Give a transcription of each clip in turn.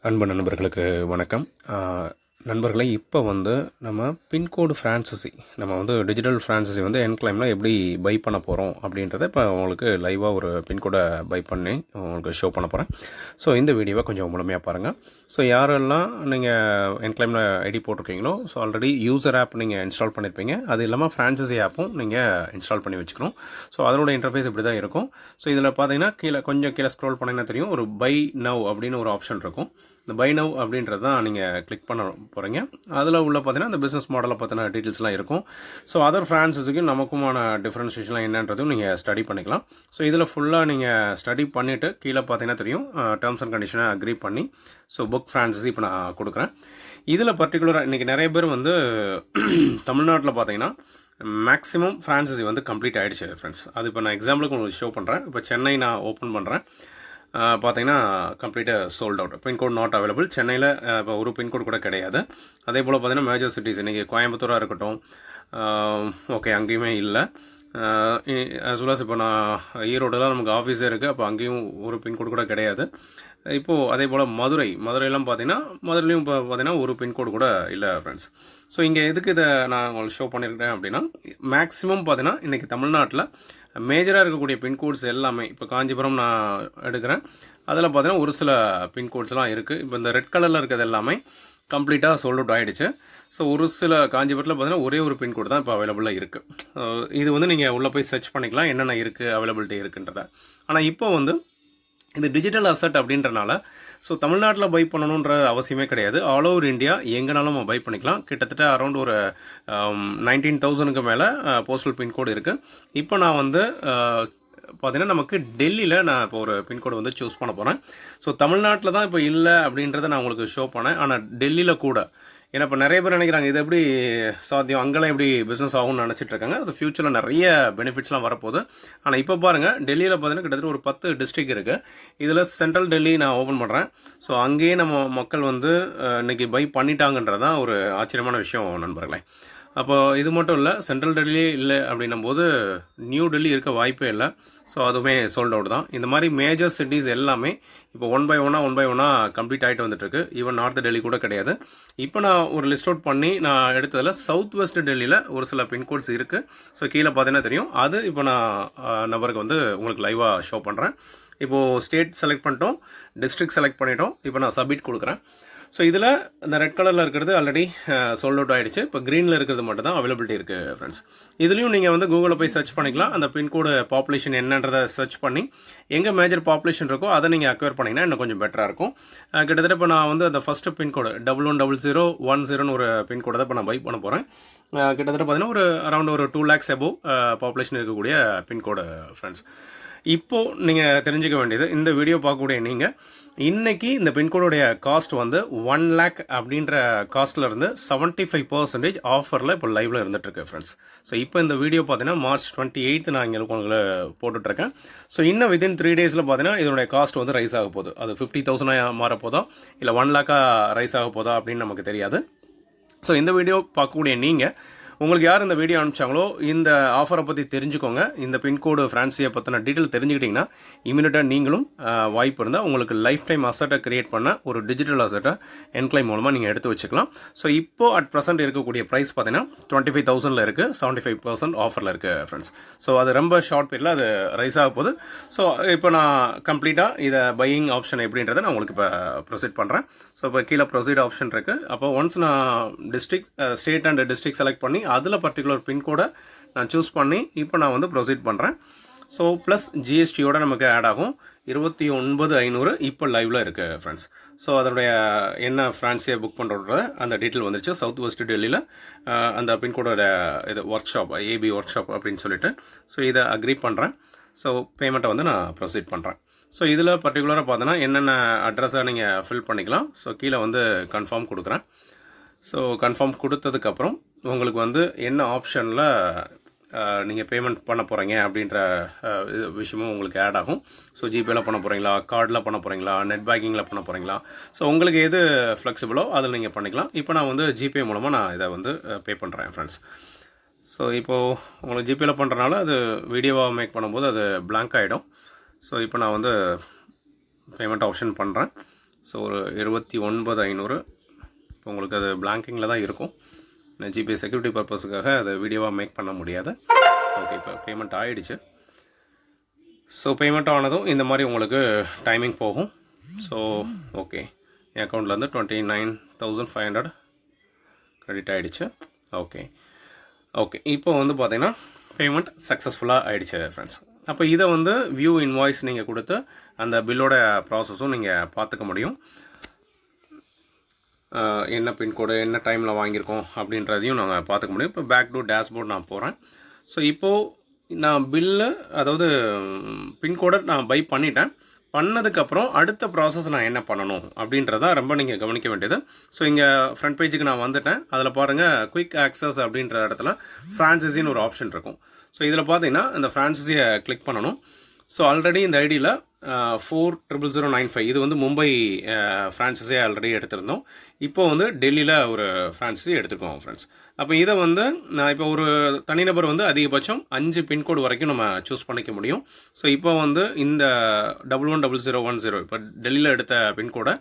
அன்பு நண்பர்களுக்கு வணக்கம். நண்பர்களை இப்போ வந்து நம்ம பின்கோடு ஃப்ரான்சஸி நம்ம வந்து டிஜிட்டல் ஃப்ரான்சஸி வந்து என்க்ளைமில் எப்படி பை பண்ண போகிறோம் அப்படின்றத இப்போ உங்களுக்கு லைவாக ஒரு பின்கோடை பை பண்ணி உங்களுக்கு ஷோ பண்ண போகிறேன் ஸோ இந்த வீடியோவை கொஞ்சம் முழுமையாக பாருங்கள் ஸோ யாரெல்லாம் நீங்கள் என்க்ளைமில் ஐடி போட்டிருக்கீங்களோ ஸோ ஆல்ரெடி யூசர் ஆப் நீங்கள் இன்ஸ்டால் பண்ணியிருப்பீங்க அது இல்லாமல் ஃப்ரான்சசி ஆப்பும் நீங்கள் இன்ஸ்டால் பண்ணி வச்சுக்கணும். ஸோ அதனோட இன்டர்ஃபேஸ் இப்படி தான் இருக்கும். ஸோ இதில் பார்த்தீங்கன்னா கீழே கொஞ்சம் கீழே ஸ்க்ரோல் பண்ணிங்கன்னா தெரியும். ஒரு பை நவ் அப்படின்னு ஒரு ஆப்ஷன் இருக்கும். இந்த பை நவ் அப்படின்றது தான் நீங்கள் கிளிக் பண்ண போகிறீங்க அதில் உள்ள பார்த்தீங்கன்னா இந்த பிஸ்னஸ் மாடலை பற்றின டீட்டெயில்ஸ்லாம் இருக்கும். ஸோ அதர் ஃப்ரான்சஸுக்கும் நமக்குமான டிஃப்ரென்ஷியேஷன்லாம் என்னன்றதும் நீங்கள் ஸ்டடி பண்ணிக்கலாம். ஸோ இதில் ஃபுல்லாக நீங்கள் ஸ்டடி பண்ணிவிட்டு கீழே பார்த்தீங்கன்னா தெரியும். டேர்ம்ஸ் அண்ட் கண்டிஷனை அக்ரி பண்ணி ஸோ புக் ஃப்ரான்சஸ் இப்போ நான் கொடுக்குறேன். இதில் பர்டிகுலராக இன்றைக்கி நிறைய பேர் வந்து தமிழ்நாட்டில் பார்த்தீங்கன்னா மேக்ஸிமம் ஃப்ரான்சஸி வந்து கம்ப்ளீட் ஆகிடுச்சு ஃப்ரெண்ட்ஸ் அது இப்போ நான் எக்ஸாம்பிளுக்கு உங்களுக்கு ஷோ பண்ணுறேன் இப்போ சென்னை நான் ஓப்பன் பண்ணுறேன் பார்த்தீங்கன்னா கம்ப்ளீட்டாக sold out pin code not available சென்னையில் இப்போ ஒரு பின்கோட் கூட கிடையாது. அதே போல் பார்த்தீங்கன்னா மேஜர் சிட்டிஸ் இன்றைக்கி கோயம்புத்தூராக இருக்கட்டும் ஓகே அங்கேயுமே இல்லை. ஆஸ் வெல் இப்போ நான் ஈரோடுலாம் நமக்கு ஆஃபீஸே இருக்குது அப்போ அங்கேயும் ஒரு பின்கோடு கூட கிடையாது. இப்போது அதே போல் மதுரை மதுரையெல்லாம் பார்த்தீங்கன்னா மதுரையிலையும் இப்போ பார்த்தீங்கன்னா ஒரு பின்கோடு கூட இல்லை ஃப்ரெண்ட்ஸ் ஸோ இங்கே எதுக்கு இதை நான் உங்களுக்கு ஷோ பண்ணியிருக்கேன் அப்படின்னா மேக்ஸிமம் பார்த்தீங்கன்னா இன்றைக்கி தமிழ்நாட்டில் மேஜராக இருக்கக்கூடிய பின்கோட்ஸ் எல்லாமே இப்போ காஞ்சிபுரம் நான் எடுக்கிறேன். அதில் பார்த்தீங்கன்னா ஒரு சில பின்கோட்ஸ்லாம் இருக்குது இப்போ இந்த ரெட் கலரில் இருக்கிறது எல்லாமே கம்ப்ளீட்டாக சோல்ட் அவுட் ஆகிடுச்சு ஸோ ஒரு சில காஞ்சிபுரத்தில் பார்த்தீங்கன்னா ஒரே ஒரு பின்கோடு தான் இப்போ அவைலபிளாக இருக்குது இது வந்து நீங்கள் உள்ளே போய் சர்ச் பண்ணிக்கலாம் என்னென்ன இருக்குது அவைலபிலிட்டி இருக்குன்றத. ஆனால் இப்போ வந்து இது டிஜிட்டல் அசட் அப்படின்றனால ஸோ தமிழ்நாட்டில் பை பண்ணணுன்ற அவசியமே கிடையாது. ஆல் ஓவர் இந்தியா எங்கேனாலும் நம்ம பை பண்ணிக்கலாம். கிட்டத்தட்ட அரௌண்ட் ஒரு நைன்டீன் தௌசண்ட்க்கு மேலே போஸ்டல் பின்கோடு இருக்குது இப்போ நான் வந்து uh, பார்த்தீங்கன்னா நமக்கு டெல்லியில் நான் இப்போ ஒரு பின்கோடு வந்து சூஸ் பண்ண போகிறேன் ஸோ தமிழ்நாட்டில் தான் இப்போ இல்லை அப்படின்றத நான் உங்களுக்கு ஷோ பண்ணேன். ஆனால் டெல்லியில் கூட ஏன்னா இப்போ நிறைய பேர் நினைக்கிறாங்க இது எப்படி சாத்தியம்? அங்கெல்லாம் எப்படி பிஸ்னஸ் ஆகும்னு நினச்சிட்டு இருக்காங்க. அது ஃப்யூச்சரில் நிறைய பெனிஃபிட்ஸ்லாம் வரப்போகுது. ஆனால் இப்போ பாருங்கள் டெல்லியில் பார்த்தீங்கன்னா கிட்டத்தட்ட ஒரு பத்து டிஸ்ட்ரிக் இருக்குது இதில் சென்ட்ரல் டெல்லி நான் ஓப்பன் பண்ணுறேன் ஸோ அங்கேயே நம்ம மக்கள் வந்து இன்றைக்கி இன்னைக்கு பை பண்ணிட்டாங்கன்றது தான் ஒரு ஆச்சரியமான விஷயம் நண்பர்களே. அப்போ இது மட்டும் இல்லை சென்ட்ரல் டெல்லி இல்லை அப்படின்னும் போது நியூ டெல்லி இருக்க வாய்ப்பே இல்லை. ஸோ அதுவுமே சோல்ட் அவுட் தான். இந்த மாதிரி மேஜர் சிட்டிஸ் எல்லாமே இப்போ ஒன் பை ஒன்னாக ஒன் பை ஒன்னாக கம்ப்ளீட் ஆகிட்டு வந்துட்டுருக்கு. ஈவன் நார்த் டெல்லி கூட கிடையாது. இப்போ நான் ஒரு லிஸ்ட் அவுட் பண்ணி நான் எடுத்ததில் சவுத் வெஸ்ட் டெல்லியில் ஒரு சில பின்கோட்ஸ் இருக்குது ஸோ கீழே பார்த்தீங்கன்னா தெரியும். அது இப்போ நான் நபருக்கு வந்து உங்களுக்கு லைவாக ஷோ பண்ணுறேன் இப்போது ஸ்டேட் செலக்ட் பண்ணிட்டோம். டிஸ்ட்ரிக்ட் செலக்ட் பண்ணிட்டோம். இப்போ நான் சப்மிட் கொடுக்குறேன். ஸோ இதில் இந்த ரெட் கலரில் இருக்கிறது ஆல்ரெடி சோல்ட் அவுட் ஆகிடுச்சு இப்போ க்ரீனில் இருக்கிறது மட்டும் தான் அவைலபிலிட்டி இருக்குது ஃப்ரெண்ட்ஸ் இதுலேயும் நீங்கள் வந்து கூகுளில் போய் சர்ச் பண்ணிக்கலாம். அந்த பின்கோடு பாப்புலேஷன் என்னன்றதை சர்ச் பண்ணி எங்கே மேஜர் பாப்புலேஷன் இருக்கோ அதை நீங்கள் அக்வயர் பண்ணிங்கன்னா இன்னும் கொஞ்சம் பெட்டராக இருக்கும். Uh, கிட்டத்தட்ட இப்போ நான் வந்து அந்த first pin code double one double zero one ஜீரோன்னு ஒரு பின்கோடை தான் இப்போ நான் பை பண்ண போகிறேன் uh, கிட்டத்தட்ட பார்த்தீங்கன்னா ஒரு அரௌண்ட் ஒரு டூ லேக்ஸ் எபோவ் பாப்புலேஷன் இருக்கக்கூடிய பின்கோடு ஃப்ரெண்ட்ஸ் இப்போ நீங்கள் தெரிஞ்சுக்க வேண்டியது இந்த வீடியோ பார்க்கக்கூடிய நீங்கள் இன்னைக்கு இந்த பின்கோடுடைய காஸ்ட் வந்து ஒன் லேக் அப்படின்ற காஸ்ட்லேருந்து செவன்ட்டி ஃபைவ் பர்சன்டேஜ் ஆஃபரில் இப்போ லைவில் இருந்துகிட்ருக்கு ஃப்ரெண்ட்ஸ் ஸோ இப்போ இந்த வீடியோ பார்த்தீங்கன்னா மார்ச் டுவெண்ட்டி எயித்து நான் இங்கே உங்களுக்கு போட்டுட்ருக்கேன் ஸோ இன்னும் வித்தின் த்ரீ டேஸில் பார்த்தீங்கன்னா இதனுடைய காஸ்ட் வந்து ரைஸ் ஆக போகுது. அது ஃபிஃப்டி தௌசண்டாக மாற போதா இல்லை ஒன் லேக்காக ரைஸ் ஆக போதா அப்படின்னு நமக்கு தெரியாது. ஸோ இந்த வீடியோ பார்க்கக்கூடிய நீங்கள் உங்களுக்கு யார் இந்த வீடியோ அனுப்பிச்சாங்களோ இந்த ஆஃபரை பற்றி தெரிஞ்சுக்கோங்க. இந்த பின்கோடு ஃப்ரான்சியை பற்றின டீட்டெயில் தெரிஞ்சுக்கிட்டிங்கன்னா இமீடியட்டாக நீங்களும் வாய்ப்பு இருந்தால் உங்களுக்கு லைஃப் டைம் அசட்டை கிரியேட் பண்ண ஒரு டிஜிட்டல் அசட்டை என்க்ளைம் மூலமாக நீங்கள் எடுத்து வச்சுக்கலாம். ஸோ இப்போ அட் ப்ரெசென்ட் இருக்கக்கூடிய ப்ரைஸ் பார்த்தீங்கன்னா டுவெண்ட்டி ஃபைவ் தௌசண்டில் இருக்குது செவன்ட்டி ஃபைவ் பர்சன்ட் ஆஃபரில் இருக்குது ஃப்ரெண்ட்ஸ் ஸோ அது ரொம்ப ஷார்ட் பீரியடில் அது ரைஸ் ஆக போகுது. ஸோ இப்போ நான் கம்ப்ளீட்டாக இதை பையிங் ஆப்ஷன் எப்படின்றத நான் உங்களுக்கு இப்போ ப்ரொசீட் பண்ணுறேன் ஸோ இப்போ கீழே ப்ரொசீட் ஆப்ஷன் இருக்குது அப்போ ஒன்ஸ் நான் district state and district select பண்ணி அதில் பர்டிகுலர் பின்கோடை நான் சூஸ் பண்ணி இப்போ நான் வந்து ப்ரொசீட் பண்ணுறேன் ஸோ ப்ளஸ் ஜிஎஸ்டியோட நமக்கு ஆட் ஆகும். இருபத்தி ஒன்பது ஐநூறு இப்போ லைவில் இருக்குது ஃப்ரெண்ட்ஸ் ஸோ அதனுடைய என்ன ஃப்ரான்ஸியை புக் பண்ணுற அந்த டீட்டெயில் வந்துருச்சு. சவுத் வெஸ்ட் டெல்லியில் அந்த பின்கோடோட இது workshop AB workshop அப்படின்னு சொல்லிட்டு. ஸோ இதை அக்ரி பண்ணுறேன் ஸோ பேமெண்ட்டை வந்து நான் ப்ரொசீட் பண்ணுறேன் ஸோ இதில் பர்டிகுலராக பார்த்தோன்னா என்னென்ன அட்ரஸை நீங்கள் ஃபில் பண்ணிக்கலாம். ஸோ கீழே வந்து கன்ஃபார்ம் கொடுக்குறேன். ஸோ கன்ஃபார்ம் கொடுத்ததுக்கப்புறம் உங்களுக்கு வந்து என்ன ஆப்ஷனில் நீங்கள் பேமெண்ட் பண்ண போகிறீங்க அப்படின்ற இது விஷயமும் உங்களுக்கு ஆட் ஆகும். ஸோ ஜிபேல பண்ண போகிறீங்களா கார்டில் பண்ண போகிறீங்களா நெட் பேங்கிங்கில் பண்ண போகிறீங்களா ஸோ உங்களுக்கு எது ஃப்ளெக்சிபிளோ அதில் நீங்கள் பண்ணிக்கலாம். இப்போ நான் வந்து ஜிபே மூலமாக நான் இதை வந்து பே பண்ணுறேன் ஃப்ரெண்ட்ஸ் ஸோ இப்போது உங்களுக்கு ஜிபேல பண்ணுறனால அது வீடியோவாக மேக் பண்ணும்போது அது பிளாங்க் ஆகிடும் ஸோ இப்போ நான் வந்து பேமெண்ட் ஆப்ஷன் பண்ணுறேன் ஸோ ஒரு இருபத்தி ஒன்பது ஐநூறு. இப்போ உங்களுக்கு அது பிளாங்கிங்கில் தான் இருக்கும். நான் ஜிபே செக்யூரிட்டி பர்பஸுக்காக அதை வீடியோவாக மேக் பண்ண முடியாது. ஓகே இப்போ பேமெண்ட் ஆகிடுச்சு ஸோ பேமெண்ட் ஆனதும் இந்த மாதிரி உங்களுக்கு டைமிங் போகும். ஸோ ஓகே என் அக்கௌண்ட்லேருந்து twenty nine thousand five hundred credit ஆகிடுச்சு ஓகே ஓகே இப்போ வந்து பார்த்தீங்கன்னா பேமெண்ட் சக்ஸஸ்ஃபுல்லாக ஆகிடுச்சு ஃப்ரெண்ட்ஸ் அப்போ இதை வந்து வியூ இன்வாய்ஸ் நீங்கள் கொடுத்து அந்த பில்லோட ப்ராசஸும் நீங்கள் பார்த்துக்க முடியும். என்ன பின்கோடு என்ன டைமில் வாங்கியிருக்கோம் அப்படின்றதையும் நாங்கள் பார்த்துக்க முடியும். இப்போ பேக் டு டேஷ்போர்ட் நான் போகிறேன் ஸோ இப்போது நான் பில்லு அதாவது பின்கோடை நான் பை பண்ணிட்டேன். பண்ணதுக்கப்புறம் அடுத்த ப்ராசஸ் நான் என்ன பண்ணணும் அப்படின்றத ரொம்ப நீங்கள் கவனிக்க வேண்டியது. ஸோ இங்கே ஃப்ரண்ட் பேஜுக்கு நான் வந்துட்டேன். அதில் பாருங்கள் குயிக் ஆக்சஸ் அப்படின்ற இடத்துல ஃப்ரான்சைஸின்னு ஒரு ஆப்ஷன் இருக்கும். ஸோ இதில் பார்த்தீங்கன்னா இந்த ஃப்ரான்சைஸியை கிளிக் பண்ணணும். ஸோ ஆல்ரெடி இந்த ஐடியில் four triple zero nine five இது வந்து மும்பை ஃப்ரான்சைஸே ஆல்ரெடி எடுத்திருந்தோம். இப்போ வந்து டெல்லியில் ஒரு ஃப்ரான்சைஸி எடுத்துருக்கோம் ஃப்ரெண்ட்ஸ் அப்போ இதை வந்து நான் இப்போ ஒரு தனிநபர் வந்து அதிகபட்சம் அஞ்சு பின்கோடு வரைக்கும் நம்ம சூஸ் பண்ணிக்க முடியும். ஸோ இப்போ வந்து இந்த double one double zero one zero இப்போ டெல்லியில் எடுத்த பின்கோடை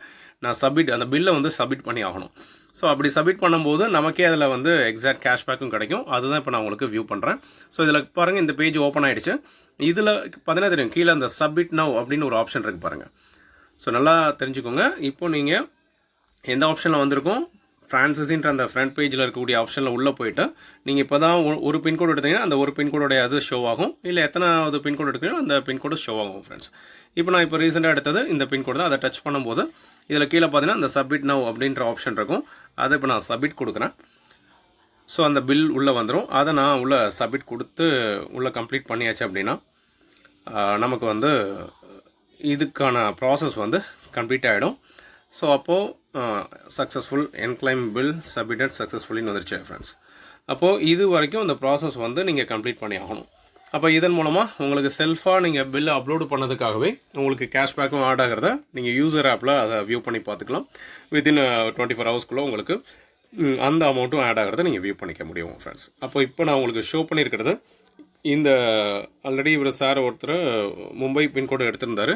நான் சப்மிட் அந்த பில்லை வந்து சப்மிட் பண்ணி ஆகணும். ஸோ அப்படி சப்மிட் பண்ணும்போது நமக்கே அதில் வந்து எக்ஸாக்ட் கேஷ்பேக்கும் கிடைக்கும். அதுதான் இப்போ நான் உங்களுக்கு வியூ பண்ணுறேன் ஸோ இதில் பாருங்கள் இந்த பேஜ் ஓப்பன் ஆகிடுச்சு இதில் பார்த்தீங்கன்னா தெரியும் கீழே அந்த சப்மிட் நவ் அப்படின்னு ஒரு ஆப்ஷன் இருக்குது பாருங்கள் ஸோ நல்லா தெரிஞ்சுக்கோங்க. இப்போ நீங்கள் எந்த ஆப்ஷனில் வந்திருக்கோம்? ஃப்ரான்சஸின்ற அந்த ஃப்ரண்ட் பேஜில் இருக்கக்கூடிய ஆப்ஷனில் உள்ளே போயிட்டு நீங்கள் இப்போ தான் ஒரு பின்கோடு எடுத்தீங்கன்னா அந்த ஒரு பின்கோடோடைய அது ஷோ ஆகும். இல்லை எத்தனாவது பின்கோடு எடுக்கிறீங்களோ அந்த பின்கோடு ஷோ ஆகும் ஃப்ரெண்ட்ஸ் இப்போ நான் இப்போ ரீசெண்டாக எடுத்தது இந்த பின்கோடு தான். அதை டச் பண்ணும்போது இதில் கீழே பார்த்தீங்கன்னா அந்த சப்மிட் நவ் அப்படின்ற ஆப்ஷன் இருக்கும். அதை இப்போ நான் சப்மிட் கொடுக்குறேன். ஸோ அந்த பில் உள்ளே வந்துடும் அதை நான் உள்ளே சப்மிட் கொடுத்து உள்ளே கம்ப்ளீட் பண்ணியாச்சு அப்படின்னா நமக்கு வந்து இதுக்கான ப்ராசஸ் வந்து கம்ப்ளீட் ஆகிடும் ஸோ அப்போது successful and claim bill submitted சக்ஸஸ்ஃபுல்லின்னு வந்துருச்சு ஃப்ரெண்ட்ஸ் அப்போது இது வரைக்கும் இந்த ப்ராசஸ் வந்து நீங்கள் கம்ப்ளீட் பண்ணி ஆகணும். அப்போ இதன் மூலமாக உங்களுக்கு செல்ஃபாக நீங்கள் பில் அப்லோடு பண்ணதுக்காகவே உங்களுக்கு கேஷ்பேக்கும் ஆட் ஆகிறத நீங்கள் யூசர் ஆப்பில் அதை வியூ பண்ணி பார்த்துக்கலாம். வித்தின் டுவெண்ட்டி ஃபோர் ஹவர்ஸ்க்குள்ளே உங்களுக்கு அந்த அமௌண்ட்டும் ஆட் ஆகிறத நீங்கள் வியூ பண்ணிக்க முடியும் ஃப்ரெண்ட்ஸ் அப்போ இப்போ நான் உங்களுக்கு ஷோ பண்ணியிருக்கிறது இந்த ஆல்ரெடி இவர் சார் ஒருத்தர் மும்பை பின்கோடு எடுத்திருந்தாரு.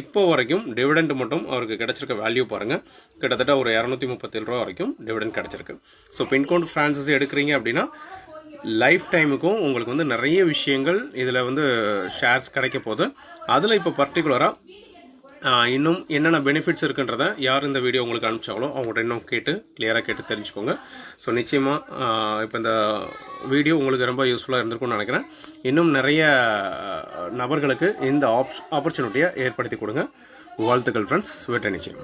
இப்போ வரைக்கும் டிவிடெண்ட் மட்டும் அவருக்கு கிடச்சிருக்க வேல்யூ பாருங்கள் கிட்டத்தட்ட ஒரு இரநூத்தி முப்பத்தேழு ரூபா வரைக்கும் டிவிடெண்ட் கிடச்சிருக்கு. ஸோ பின்கோடு ஃப்ரான்சஸ் எடுக்கிறீங்க அப்படின்னா லைஃப் டைமுக்கும் உங்களுக்கு வந்து நிறைய விஷயங்கள் இதில் வந்து ஷேர்ஸ் கிடைக்க போகுது. அதில் இப்போ பர்டிகுலராக இன்னும் என்னென்ன பெனிஃபிட்ஸ் இருக்குன்றத யார் இந்த வீடியோ உங்களுக்கு அனுப்பிச்சாங்களோ அவங்கள்ட்ட இன்னும் கேட்டு கிளியராக கேட்டு தெரிஞ்சுக்கோங்க. ஸோ நிச்சயமாக இப்போ இந்த வீடியோ உங்களுக்கு ரொம்ப யூஸ்ஃபுல்லாக இருந்திருக்கும்னு நினைக்கிறேன். இன்னும் நிறைய நபர்களுக்கு இந்த ஆப்ஸ் ஆப்பர்ச்சுனிட்டியை ஏற்படுத்தி கொடுங்க. வாழ்த்துக்கள் ஃப்ரெண்ட்ஸ் வெற்றி நிச்சயம்.